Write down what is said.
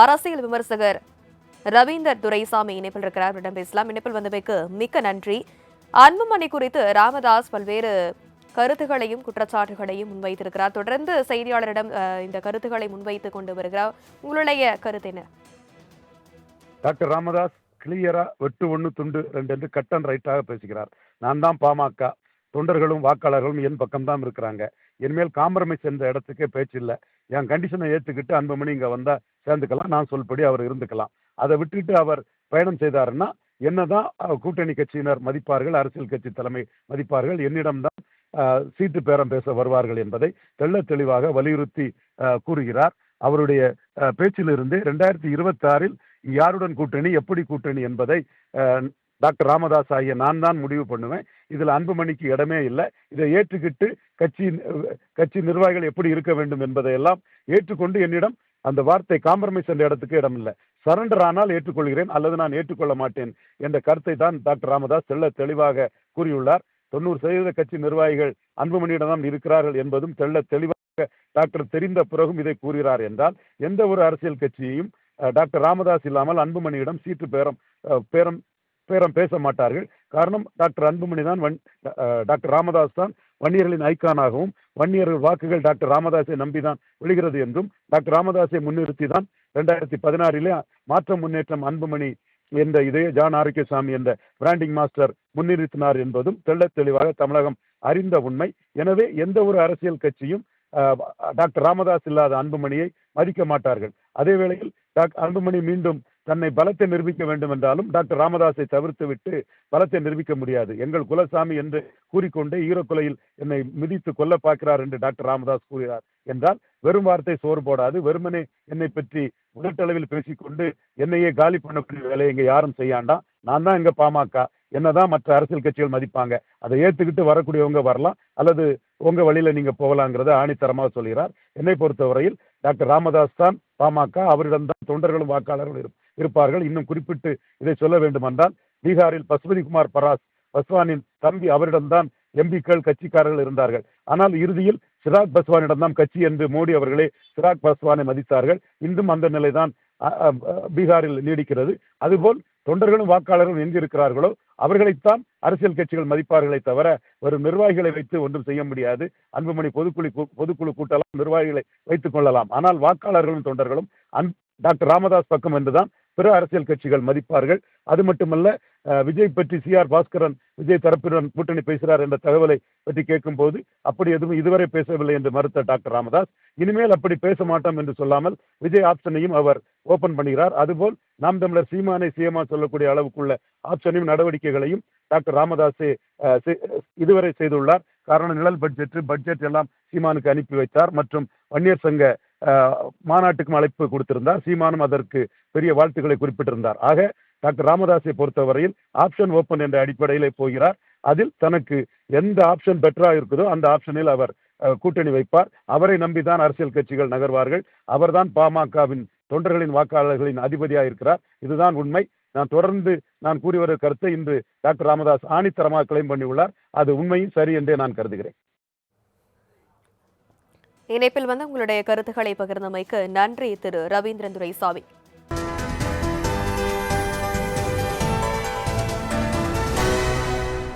அரசியல் விமர்சகர் ரவீந்தர் துரைசாமி இணைப்பில் இருக்கிறார். அவரிடம் பேசலாம். இணைப்பில் வந்தமைக்கு மிக்க நன்றி. அன்புமணி குறித்து ராமதாஸ் பல்வேறு கருத்துகளையும் குற்றச்சாட்டுகளையும் முன்வைத்திருக்கிறார். தொடர்ந்து செய்தியாளரிடம் இந்த கருத்துக்களை முன்வைத்து கொண்டு வருகிறார். உங்களுடைய கருத்து என்ன? டாக்டர் ராமதாஸ் கிளியரா வெட்டு ஒன்று துண்டு ரெண்டு என்று கட்டன் ரைட்டாக பேசுகிறார். நான் தான் பாமக. தொண்டர்களும் வாக்காளர்களும் என் பக்கம்தான் இருக்கிறாங்க. என்மேல் காம்ப்ரமைஸ் என்ற இடத்துக்கே பேச்சு இல்லை. என் கண்டிஷனை ஏற்றுக்கிட்டு அன்புமணி இங்கே வந்தால் சேர்ந்துக்கலாம். நான் சொல்படி அவர் இருந்துக்கலாம். அதை விட்டுட்டு அவர் பயணம் செய்தாருன்னா என்னதான் கூட்டணி கட்சியினர் மதிப்பார்கள் அரசியல் கட்சி தலைமை மதிப்பார்கள் என்னிடம்தான் சீட்டு பேரம் பேச வருவார்கள் என்பதை தெள்ள தெளிவாக வலியுறுத்தி கூறுகிறார். அவருடைய பேச்சிலிருந்து ரெண்டாயிரத்தி இருபத்தி ஆறில் யாருடன் கூட்டணி எப்படி கூட்டணி என்பதை டாக்டர் ராமதாஸ் ஆகிய நான் தான் முடிவு பண்ணுவேன். இதில் அன்புமணிக்கு இடமே இல்லை. இதை ஏற்றுக்கிட்டு கட்சி கட்சி நிர்வாகிகள் எப்படி இருக்க வேண்டும் என்பதையெல்லாம் ஏற்றுக்கொண்டு என்னிடம் அந்த வார்த்தை காம்ப்ரமைஸ் என்ற இடத்துக்கு இடம் இல்லை சரண்டர் ஆனால் ஏற்றுக்கொள்கிறேன் அல்லது நான் ஏற்றுக்கொள்ள மாட்டேன் என்ற கருத்தை தான் டாக்டர் ராமதாஸ் தெள்ள தெளிவாக கூறியுள்ளார். தொண்ணூறு சதவீத கட்சி நிர்வாகிகள் அன்புமணியிடம் தான் இருக்கிறார்கள் என்பதும் தெள்ள தெளிவாக டாக்டர் தெரிந்த பிறகும் இதை கூறுகிறார் என்றால் எந்த ஒரு அரசியல் கட்சியையும் டாக்டர் ராமதாஸ் இல்லாமல் அன்புமணியிடம் சீட்டு பேரம் பேரம் பேரம் பேச மாட்டார்கள். காரணம் டாக்டர் அன்புமணி தான் வன் டாக்டர் ராமதாஸ் தான் வன்னியர்களின் ஐக்கானாகவும் வன்னியர்கள் வாக்குகள் டாக்டர் ராமதாஸை நம்பிதான் விழுகிறது என்றும் டாக்டர் ராமதாஸை முன்னிறுத்தி தான் ரெண்டாயிரத்தி பதினாறிலே மாற்றம் முன்னேற்றம் அன்புமணி என்ற இதே ஜான் ஆரோக்கியசாமி என்ற பிராண்டிங் மாஸ்டர் முன்னிறுத்தினார் என்பதும் தெள்ளத் தெளிவாக தமிழகம் அறிந்த உண்மை. எனவே எந்த ஒரு அரசியல் கட்சியும் டாக்டர் ராமதாஸ் இல்லாத அன்புமணியை மதிக்க மாட்டார்கள். அதே வேளையில் டாக்டர் அன்புமணி மீண்டும் தன்னை பலத்தை நிரூபிக்க வேண்டும் என்றாலும் டாக்டர் ராமதாஸை தவிர்த்து விட்டு பலத்தை நிரூபிக்க முடியாது. எங்கள் குலசாமி என்று கூறிக்கொண்டே ஈரக்குலையில் என்னை மிதித்து கொல்ல பார்க்கிறார் என்று டாக்டர் ராமதாஸ் கூறுகிறார். என்றால் வெறும் வார்த்தை சோறு போடாது. வெறுமனே என்னை பற்றி உடட்டளவில் பேசிக்கொண்டு என்னையே காலி பண்ணக்கூடிய வேலையை இங்க யாரும் செய்யாண்டாம் நான் தான் எங்க பாமக. என்னதான் மற்ற அரசியல் கட்சிகள் மதிப்பாங்க. அதை ஏத்துக்கிட்டு வரக்கூடியவங்க வரலாம். அல்லது உங்க வழியில நீங்க போகலாங்கிறத ஆணித்தரமாக சொல்கிறார். என்னை பொறுத்தவரையில் டாக்டர் ராமதாஸ் தான் பாமக. அவரிடம் தான் தொண்டர்களும் வாக்காளர்களும் இருக்கும் இருப்பார்கள். இன்னும் குறிப்பிட்டு இதை சொல்ல வேண்டுமென்றால் பீகாரில் பசுபதி குமார் பராஸ் பஸ்வானின் தம்பி அவரிடம்தான் எம்பிக்கள் கட்சிக்காரர்கள் இருந்தார்கள். ஆனால் இறுதியில் சிராக் பஸ்வானிடம் தான் கட்சி என்று மோடி அவர்களே சிராக் பஸ்வானை மதித்தார்கள். இன்றும் அந்த நிலைதான் பீகாரில் நீடிக்கிறது. அதுபோல் தொண்டர்களும் வாக்காளர்களும் எங்கு இருக்கிறார்களோ அவர்களைத்தான் அரசியல் கட்சிகள் மதிப்பார்களே தவிர ஒரு நிர்வாகிகளை வைத்து ஒன்றும் செய்ய முடியாது. அன்புமணி பொதுக்குழு பொதுக்குழு கூட்டலாம் நிர்வாகிகளை வைத்துக் கொள்ளலாம். ஆனால் வாக்காளர்களும் தொண்டர்களும் அன் டாக்டர் ராமதாஸ் பக்கம் என்றுதான் பிற அரசியல் கட்சிகள் மதிப்பார்கள். அது மட்டுமல்ல விஜய் பற்றி சி ஆர் பாஸ்கரன் விஜய் தரப்பினர் கூட்டணி பேசுகிறார் என்ற தகவலை பற்றி கேட்கும்போது அப்படி எதுவும் இதுவரை பேசவில்லை என்று மறுத்த டாக்டர் ராமதாஸ். இனிமேல் அப்படி பேச மாட்டோம் என்று சொல்லாமல் விஜய் ஆப்ஷனையும் அவர் ஓபன் பண்ணுகிறார் அதுபோல் நாம் தமிழர் சீமானை சீமா சொல்லக்கூடிய அளவுக்குள்ள ஆப்ஷனையும் நடவடிக்கைகளையும் டாக்டர் ராமதாஸே இதுவரை செய்துள்ளார். காரணம் நிழல் பட்ஜெட் பட்ஜெட் எல்லாம் சீமானுக்கு அனுப்பி வைத்தார். மற்றும் வன்னியர் சங்க மாநாட்டுக்கும் அழைப்பு கொடுத்திருந்தார். சீமானும் அதற்கு பெரிய வாழ்த்துக்களை குறிப்பிட்டிருந்தார். ஆக டாக்டர் ராமதாஸை பொறுத்தவரையில் ஆப்ஷன் ஓப்பன் என்ற அடிப்படையிலே போகிறார். அதில் தனக்கு எந்த ஆப்ஷன் பெட்டரா இருக்குதோ அந்த ஆப்ஷனில் அவர் கூட்டணி வைப்பார். அவரை நம்பிதான் அரசியல் கட்சிகள் நகர்வார்கள். அவர்தான் பாமகவின் தொண்டர்களின் வாக்காளர்களின் அதிபதியாக இருக்கிறார். இதுதான் உண்மை. நான் தொடர்ந்து நான் கூறி வரும் கருத்தை இன்று டாக்டர் ராமதாஸ் ஆணித்தரமாக கிளைம் பண்ணியுள்ளார். அது உண்மையும் சரி என்றே நான் கருதுகிறேன். இணைப்பில் வந்து உங்களுடைய கருத்துக்களை பகிர்ந்தமைக்கு நன்றி திரு. ரவீந்திரன் துரைசாமி.